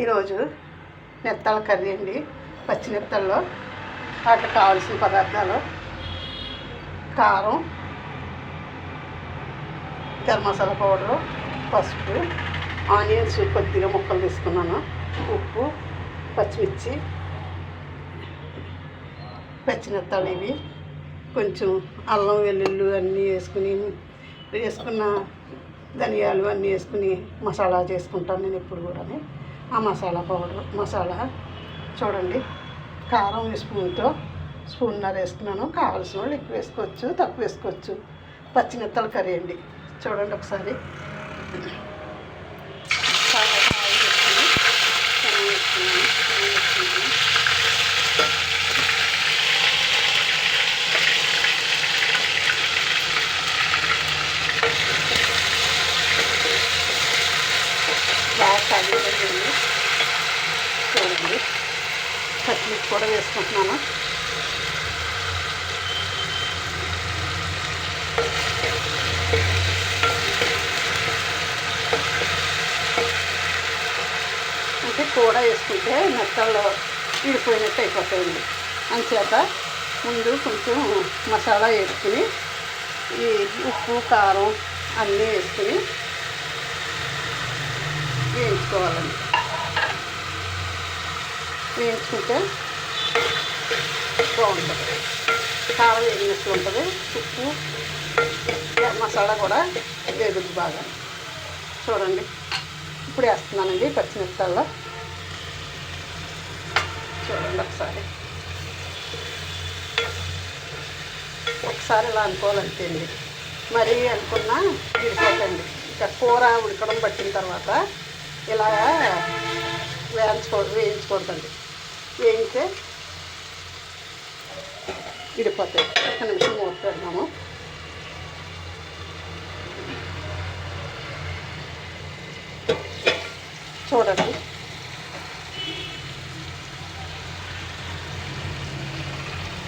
ఈరోజు నెత్తల కర్రీ అండి. పచ్చి నెత్తల్లో వాటికి కావాల్సిన పదార్థాలు. కారం గరం మసాలా పౌడరు పసుపు ఆనియన్స్ కొద్దిగా ముక్కలు తీసుకున్నాను. ఉప్పు పచ్చిమిర్చి పచ్చినెత్తాలు ఇవి. కొంచెం అల్లం వెల్లుల్లి అన్నీ వేసుకుని వేసుకున్న ధనియాలు అన్నీ వేసుకుని మసాలా చేసుకుంటాను నేను ఎప్పుడు కూడా ఆ మసాలా పౌడర్ మసాలా చూడండి. కారం స్పూన్తో స్పూన్నర వేసుకున్నాను. కావాల్సిన వాళ్ళు ఎక్కువ వేసుకోవచ్చు తక్కువ వేసుకోవచ్చు. పచ్చిమిత్తలు కర్రీ అండి. చూడండి ఒకసారి చాలా ఆయిల్ వేసుకుని పెరుగు వేసుకున్నాను పెరుగు వేసుకున్నాను బాగా కలిగిపోయింది చూడండి పచ్చిమిర్చి కూడా వేసుకుంటున్నాను. అంటే కూర వేసుకుంటే మెత్తల్లో విడిపోయినట్టు అయిపోతాయండి అంచేత ముందు కొంచెం మసాలా వేసుకుని ఈ ఉప్పు కారం అన్నీ వేసుకుని వేయించుకోవాలండి. వేయించుకుంటే బాగుంటుంది. కారం వేగినట్లు ఉంటుంది. ఉప్పు మసాలా కూడా వేగుద్ది బాగా. చూడండి. ఇప్పుడు వేస్తున్నానండి పచ్చిమిరపకాయల్లో. చూడండి ఒకసారి. ఒకసారి ఇలా అనుకోవాలంటే అండి. మరీ అనుకున్నా విడిపోతండి ఇంకా కూర ఉడకడం పట్టిన తర్వాత ఇలా వేయించుకో వేయించకూడదండి వేయితే విడిపోతాయి ఒక్క నిమిషం మూత పెడదాము. చూడండి.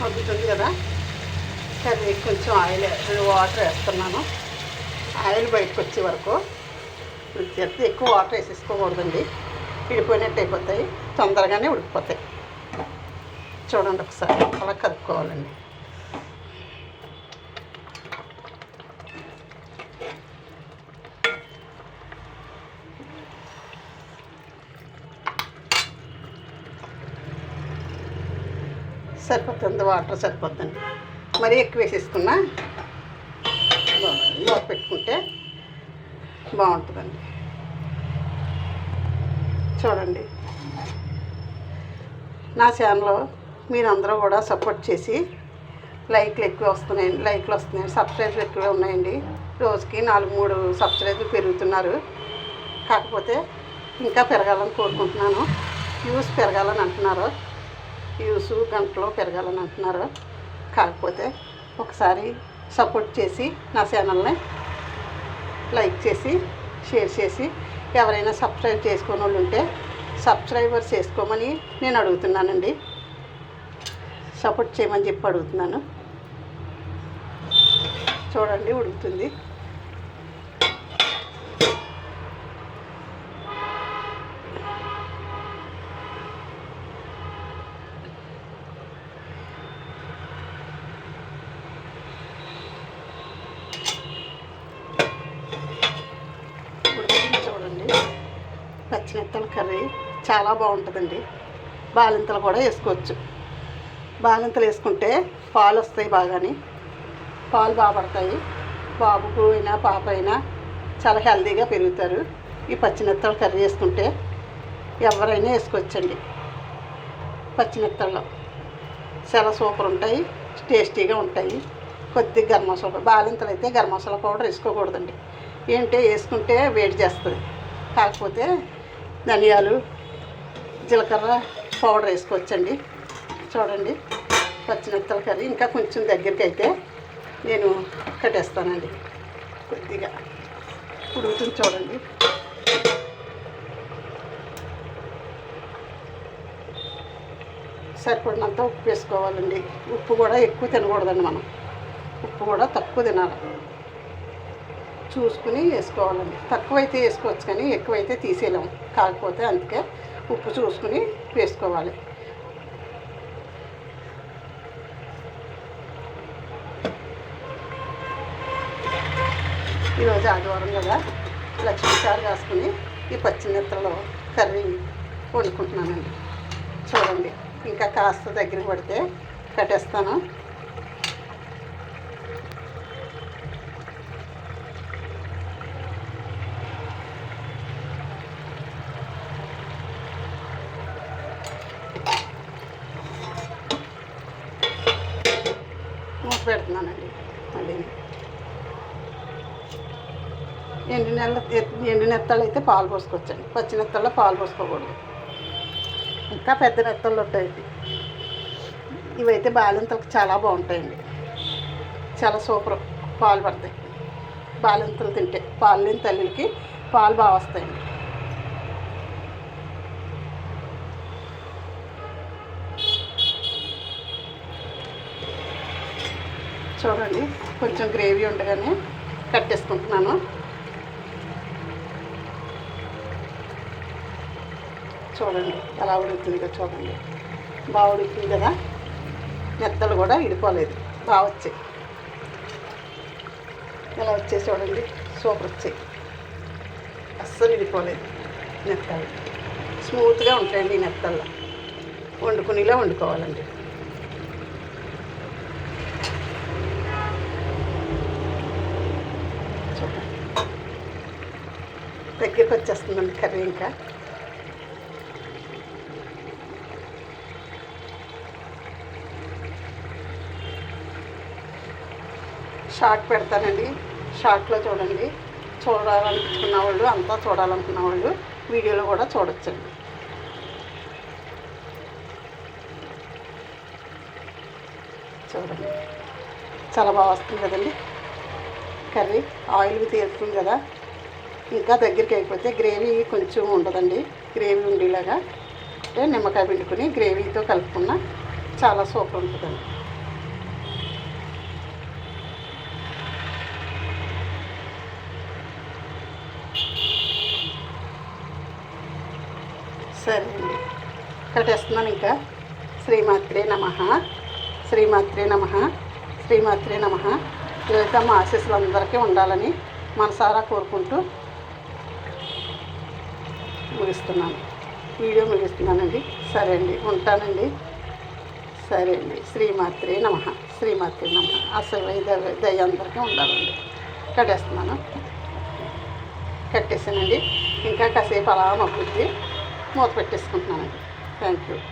మగ్గుతుంది కదా? సరే కొంచెం ఆయిల్ వాటర్ వేస్తున్నాను. ఆయిల్ బయటకు వచ్చే వరకు ఎక్కువ వాటర్ వేసేసుకోకూడదండి. విడిపోయినట్టు అయిపోతాయి. తొందరగానే ఉడికిపోతాయి. చూడండి ఒకసారి అలా కలుపుకోవాలండి సరిపోతుంది వాటర్ సరిపోతుంది మరీ ఎక్కువ వేసేసుకున్నా బాగుంటుంది. పెట్టుకుంటే బాగుంటుందండి. చూడండి. నా ఛానల్ మీరందరూ కూడా సపోర్ట్ చేసి లైక్లు ఎక్కువ వస్తున్నాయండి లైక్లు వస్తున్నాయి సబ్స్క్రైబ్లు ఎక్కువ ఉన్నాయండి. రోజుకి నాలుగు మూడు సబ్స్క్రైబ్లు పెరుగుతున్నారు. కాకపోతే ఇంకా పెరగాలని కోరుకుంటున్నాను. వ్యూస్ పెరగాలని అంటున్నారు. వ్యూస్ గంటలో పెరగాలని అంటున్నారు. కాకపోతే ఒకసారి సపోర్ట్ చేసి నా ఛానల్ని లైక్ చేసి షేర్ చేసి ఎవరైనా సబ్స్క్రైబ్ చేసుకుని వాళ్ళు ఉంటే సబ్స్క్రైబర్ చేసుకోమని నేను అడుగుతున్నానండి. సపోర్ట్ చేయమని చెప్పి అడుగుతున్నాను. చూడండి ఉడుకుతుంది. ఉడుకుతుంది చూడండి. కర్రీ చాలా బాగుంటుందండి. బాలింతలు కూడా వేసుకోవచ్చు. బాలింతలు వేసుకుంటే పాలు వస్తాయి బాగాని. పాలు బాగా పడతాయి. బాబుకు అయినా పాప అయినా చాలా హెల్దీగా పెరుగుతారు. ఈ పచ్చినెత్తలు కర్రీ వేసుకుంటే ఎవరైనా వేసుకోవచ్చండి. పచ్చిమిరపకాయలు చాలా సూపర్ ఉంటాయి టేస్టీగా ఉంటాయి. కొద్దిగా గరం మసాలా బాలింతలు అయితే గరం మసాలా పౌడర్ వేసుకోకూడదండి. ఏంటంటే వేసుకుంటే వేడి చేస్తుంది. కాకపోతే ధనియాలు జీలకర్ర పౌడర్ వేసుకోవచ్చండి. చూడండి. పచ్చిమిరపకాయల కర్రీ. ఇంకా కొంచెం దగ్గరికి అయితే నేను కట్టేస్తానండి. కొద్దిగా ఉడుకుతుంది చూడండి. సరిపడినంత ఉప్పు వేసుకోవాలండి. ఉప్పు కూడా ఎక్కువ తినకూడదండి మనం. ఉప్పు కూడా తక్కువ తినాలి. చూసుకుని వేసుకోవాలండి. తక్కువైతే వేసుకోవచ్చు కానీ ఎక్కువైతే తీసేయలేము. కాకపోతే అందుకే ఉప్పు చూసుకుని వేసుకోవాలి. ఈరోజు ఆదివారం కదా? లక్ష్మీసారి కాసుకుని ఈ పచ్చిమిరపలో కర్రీ వండుకుంటున్నానండి. చూడండి ఇంకా కాస్త దగ్గర పడితే కట్టేస్తాను. మూత పెడుతున్నానండి మళ్ళీ ఎండు నెల ఎండు నెత్తలు అయితే పాలు పోసుకోవచ్చండి పచ్చి నెత్తల్లో పాలు పోసుకోకూడదు. ఇంకా పెద్ద నెత్తళ్ళు ఉంటాయి. ఇవైతే బాలింతలకు చాలా బాగుంటాయండి. చాలా సూపర్ పాలు పడతాయి. బాలింతలు తింటే పాలు లేని తల్లికి పాలు బాగా వస్తాయండి. చూడండి కొంచెం గ్రేవీ ఉండగానే కట్టేసుకుంటున్నాను చూడండి. ఎలా ఉడుకుతుందో చూడండి. బాగా ఉడుకుతుంది కదా? మెత్తలు కూడా ఇడిపోలేదు బాగా వచ్చాయి. ఎలా వచ్చాయి చూడండి. సూపర్ వచ్చాయి. అస్సలు ఇడిపోలేదు మెత్తలు. స్మూత్గా ఉంటాయండి ఈ మెత్తల్లో వండుకునేలా వండుకోవాలండి. చూడండి. దగ్గరికి వచ్చేస్తుందండి కర్రీ ఇంకా. షార్ట్ పెడతానండి. షార్ట్లో చూడండి. చూడాలనుకున్న వాళ్ళు అంతా చూడాలనుకున్న వాళ్ళు వీడియోలో కూడా చూడొచ్చండి. చూడండి. చాలా బాగా వస్తుంది కదండి. కర్రీ ఆయిల్ తీరుతుంది కదా. ఇంకా దగ్గరికి అయిపోతే గ్రేవీ కొంచెం ఉండదండి. గ్రేవీ ఉండేలాగా. అంటే నిమ్మకాయ పిండుకుని గ్రేవీతో కలుపుకున్న చాలా సూపర్ ఉంటుందండి సరే అండి కట్టేస్తున్నాను ఇంకా. శ్రీమాత్రే నమ. శ్రీమాత్రే నమ. శ్రీమాత్రే నమ. లలితమ్మ ఆశీస్సులు అందరికీ ఉండాలని మనసారా కోరుకుంటూ ముగిస్తున్నాను. వీడియో ముగిస్తున్నానండి. సరే అండి. ఉంటానండి. సరే అండి. శ్రీమాత్రే నమ. శ్రీమాత్రే నమ. అసలు దయ అందరికీ ఉండాలండి. కట్టేస్తున్నాను. కట్టేసానండి. ఇంకా కాసేపు అలా మగ్గుద్ది మూత పెట్టేసుకుంటున్నానండి. Thank you.